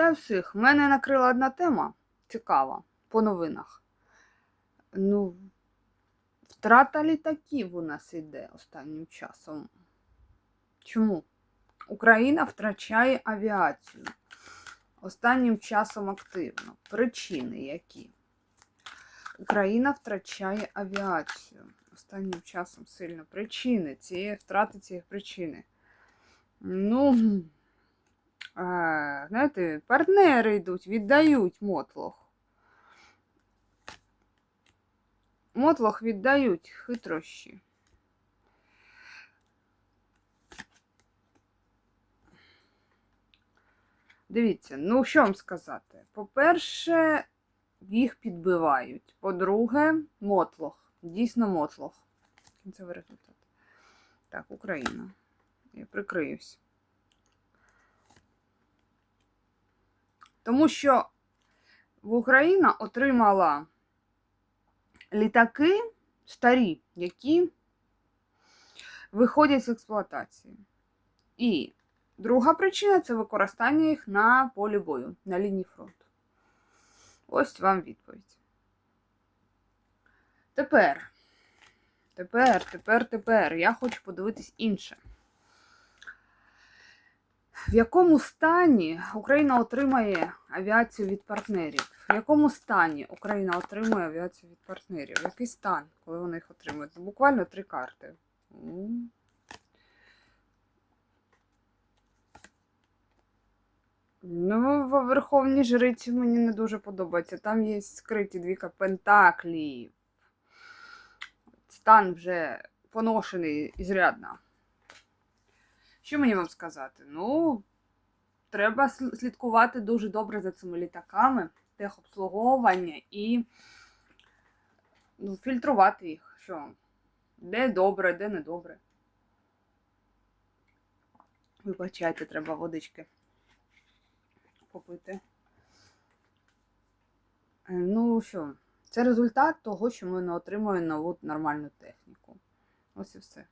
Вітаю всіх. Мене накрила одна тема цікава по новинах. Ну, втрата літаків у нас іде останнім часом. Чому? Україна втрачає авіацію. Останнім часом активно. Причини які? Україна втрачає авіацію. Останнім часом сильно. Причини цієї втрати цієї причини. Ну, знаєте, партнери йдуть, віддають мотлох. Мотлох віддають хитрощі. Дивіться, ну що вам сказати? По-перше, їх підбивають. По-друге, мотлох. Дійсно мотлох. Кінцевий результат. Так, Україна. Я прикриюсь. Тому що Україна отримала літаки старі, які виходять з експлуатації. І друга причина це використання їх на полі бою, на лінії фронту. Ось вам відповідь. Тепер, тепер, тепер, тепер я хочу подивитись інше. В якому стані Україна отримає авіацію від партнерів? В якому стані Україна отримує авіацію від партнерів? Який стан, коли вони їх отримують? Ну, Буквально три карти. Ну, в Верховній Жриці мені не дуже подобається. Там є скриті двіка пентаклів. Стан вже поношений ізрядно. Що мені вам сказати? Ну, треба слідкувати дуже добре за цими літаками, техобслуговування і ну, фільтрувати їх. Що? Де добре, де не добре. Вибачайте, треба водички попити. Е, Ну що, це результат того, що ми не отримуємо нову нормальну техніку. Ось і все.